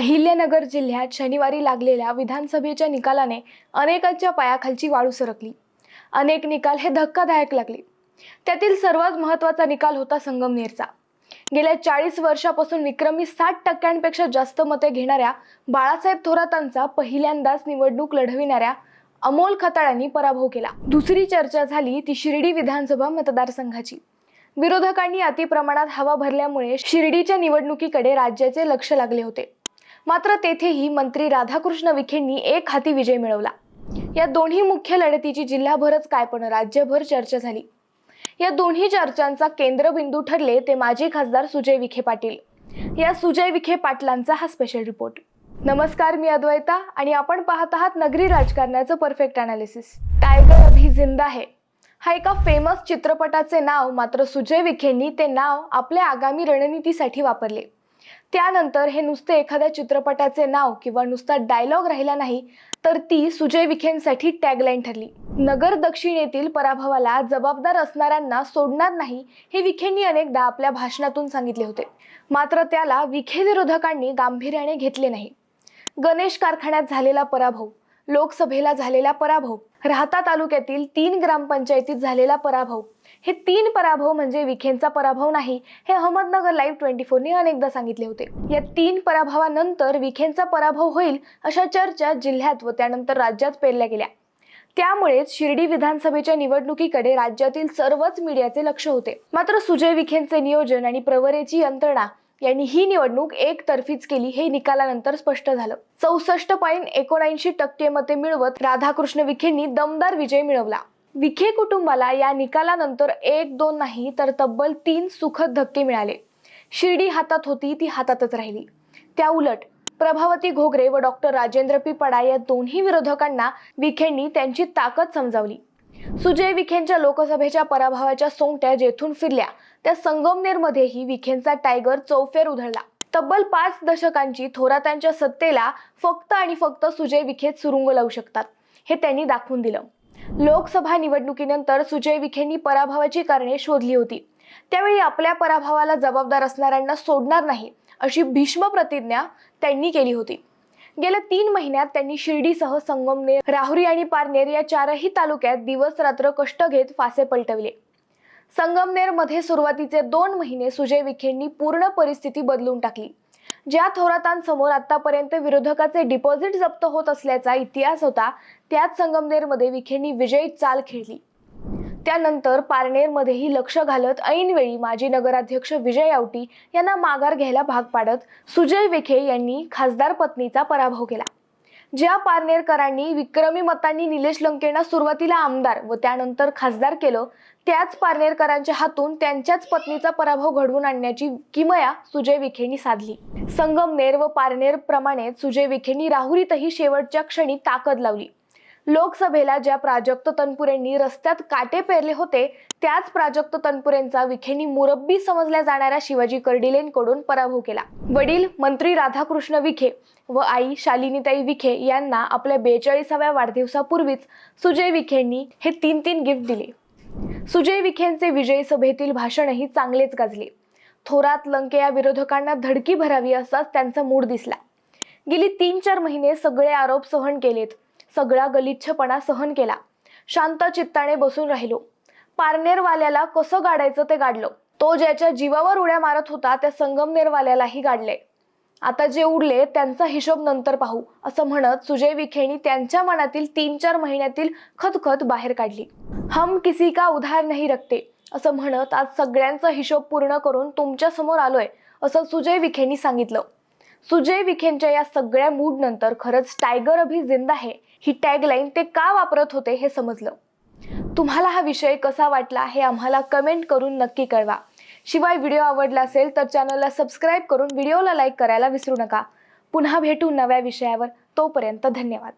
अहिल्यानगर जिल्ह्यात शनिवारी लागलेल्या विधानसभेच्या निकालाने अनेकांच्या पायाखालची वाळू सरकली. अनेक निकाल हे धक्कादायक लागले. त्यातील सर्वात महत्त्वाचा निकाल होता संगमनेरचा. गेल्या चाळीस वर्षापासून विक्रमी साठ टक्क्यांपेक्षा जास्त मते घेणाऱ्या बाळासाहेब थोरातांचा पहिल्यांदाच निवडणूक लढविणाऱ्या अमोल खताळांनी पराभव केला. दुसरी चर्चा झाली ती शिर्डी विधानसभा मतदारसंघाची. विरोधकांनी अतिप्रमाणात हवा भरल्यामुळे शिर्डीच्या निवडणुकीकडे राज्याचे लक्ष लागले होते. मात्र तेथेही मंत्री राधाकृष्ण विखेंनी एक हाती विजय मिळवला. या दोन्ही मुख्य लढतीची जिल्हाभरच काय पण राज्यभर चर्चा झाली. या दोन्ही चर्चांचा केंद्रबिंदू ठरले ते माजी खासदार सुजय विखे पाटील. या सुजय विखे पाटलांचा हा स्पेशल रिपोर्ट नमस्कार मी अद्वैता आणि आपण पाहत आहात नगरी राजकारणाचं परफेक्ट अनालिसिस टायगर अभी जिंदा है. हा एका फेमस चित्रपटाचे नाव मात्र सुजय विखेंनी ते नाव आपल्या आगामी रणनीतीसाठी वापरले. त्यानंतर हे नुसते एखाद्या चित्रपटाचे नाव किंवा नुसता डायलॉग राहिला नाही तर ती सुजय विखेंसाठी टॅगलाईन ठरली. नगर दक्षिणेतील पराभवाला जबाबदार असणाऱ्यांना सोडणार नाही हे विखेंनी अनेकदा आपल्या भाषणातून सांगितले होते. मात्र त्याला विखे विरोधकांनी गांभीर्याने घेतले नाही. गणेश कारखान्यात झालेला पराभव लोकसभेला झालेला पराभव राहता तालुक्यातील तीन ग्रामपंचायतीत झालेला पराभव हे तीन पराभव म्हणजे विखेंचा पराभव नाही. हे अहमदनगर लाईव्ह ट्वेंटी फोरने अनेकदा सांगितले होते. या तीन पराभवानंतर विखेंचा पराभव होईल अशा चर्चा जिल्ह्यात व त्यानंतर राज्यात पेरल्या गेल्या. त्यामुळेच शिर्डी विधानसभेच्या निवडणुकीकडे राज्यातील सर्वच मीडियाचे लक्ष होते. मात्र सुजय विखेंचे नियोजन आणि प्रवरेची यंत्रणा यांनी ही निवडणूक एकतर्फीच केली हे निकालानंतर स्पष्ट झालं. चौसष्ट पॉईंट एकोणऐंशी टक्के मते मिळवत राधाकृष्ण विखेंनी दमदार विजय मिळवला. विखे कुटुंबाला या निकालानंतर एक दोन नाही तर तब्बल तीन सुखद धक्के मिळाले. शिर्डी हातात होती ती हातातच राहिली. त्या उलट प्रभावती घोगरे व डॉक्टर राजेंद्र पी. पडा या दोन्ही विरोधकांना विखेंनी त्यांची ताकद समजावली. सुजय विखेंच्या लोकसभेच्या पराभवाच्या सोंगट्या जेथून फिरल्या त्या संगमनेरमध्येही विखेंचा टायगर चौफेर उधळला. तब्बल पाच दशकांची थोरातांच्या सत्तेला फक्त आणि फक्त सुजय विखेत सुरुंग लावू शकतात हे त्यांनी दाखवून दिलं. लोकसभा निवडणुकीनंतर सुजय विखेंनी पराभवाची कारणे शोधली होती. त्यावेळी आपल्या पराभवाला जबाबदार असणाऱ्यांना सोडणार नाही अशी भीष्म प्रतिज्ञा त्यांनी केली होती. गेल्या तीन महिन्यात त्यांनी शिर्डीसह संगमनेर राहुरी आणि पारनेर या चारही तालुक्यात दिवस रात्र कष्ट घेत फासे पलटविले. संगमनेरमध्ये सुरुवातीचे दोन महिने सुजय विखेंनी पूर्ण परिस्थिती बदलून टाकली. ज्या थोरातांसमोर आतापर्यंत विरोधकाचे डिपॉझिट जप्त होत असल्याचा इतिहास होता त्याच संगमनेरमध्ये विखेंनी विजयी चाल खेळली. त्यानंतर पारनेरमध्येही लक्ष घालत ऐनवेळी माजी नगराध्यक्ष विजय आवटी यांना माघार घ्यायला भाग पाडत सुजय विखे यांनी खासदार पत्नीचा पराभव केला. ज्या पारनेरकरांनी विक्रमी मतांनी निलेश लंकेंना सुरुवातीला आमदार व त्यानंतर खासदार केलं त्याच पारनेरकरांच्या हातून त्यांच्याच पत्नीचा पराभव घडवून आणण्याची किमया सुजय विखेंनी साधली. संगमनेर व पारनेर प्रमाणे सुजय विखेंनी राहुरीतही शेवटच्या क्षणी ताकद लावली. लोकसभेला ज्या प्राजक्त तनपुरेंनी रस्त्यात काटे पेरले होते त्याच प्राजक्त तनपुरेंचा विखेंनी मुरब्बी समजल्या जाणाऱ्या शिवाजी कर्डिलेंकडून पराभव केला. वडील मंत्री राधाकृष्ण विखे व आई शालिनीताई विखे यांना आपल्या बेचाळीसाव्या वाढदिवसापूर्वीच सुजय विखेंनी हे तीन तीन गिफ्ट दिले. सुजय विखेंचे विजयी सभेतील भाषणही चांगलेच गाजले. थोरात लंके या विरोधकांना धडकी भरावी असाच त्यांचा मूड दिसला. गेली तीन चार महिने सगळे आरोप सहन केलेत. सगळा गलिच्छपणा सहन केला. शांत चित्ताने बसून राहिलो. पारनेरवाल्याला कसं गाडायचं ते गाडलं. तो ज्याच्या जीवावर उड्या मारत होता त्या संगमनेरवाल्यालाही गाडले. आता जे उरले त्यांचा हिशोब नंतर पाहू असं म्हणत सुजय विखेनी त्यांच्या मनातील तीन चार महिन्यातील खतखत बाहेर काढली. हम किसी का उधार नाही रखते असं म्हणत आज सगळ्यांचा हिशोब पूर्ण करून तुमच्यासमोर आलोय असं सुजय विखेंनी सांगितलं. सुजय विखेंच्या या सगळ्या मूड नंतर खरंच टायगर अभि जिंदा आहे. ही टॅगलाईन ते का वापरत होते हे समजलं. तुम्हाला हा विषय कसा वाटला हे आम्हाला कमेंट करून नक्की कळवा. शिवाय व्हिडिओ आवडला असेल तर चॅनलला सबस्क्राईब करून व्हिडिओला लाईक करायला विसरू नका. पुन्हा भेटू नव्या विषयावर. तोपर्यंत धन्यवाद.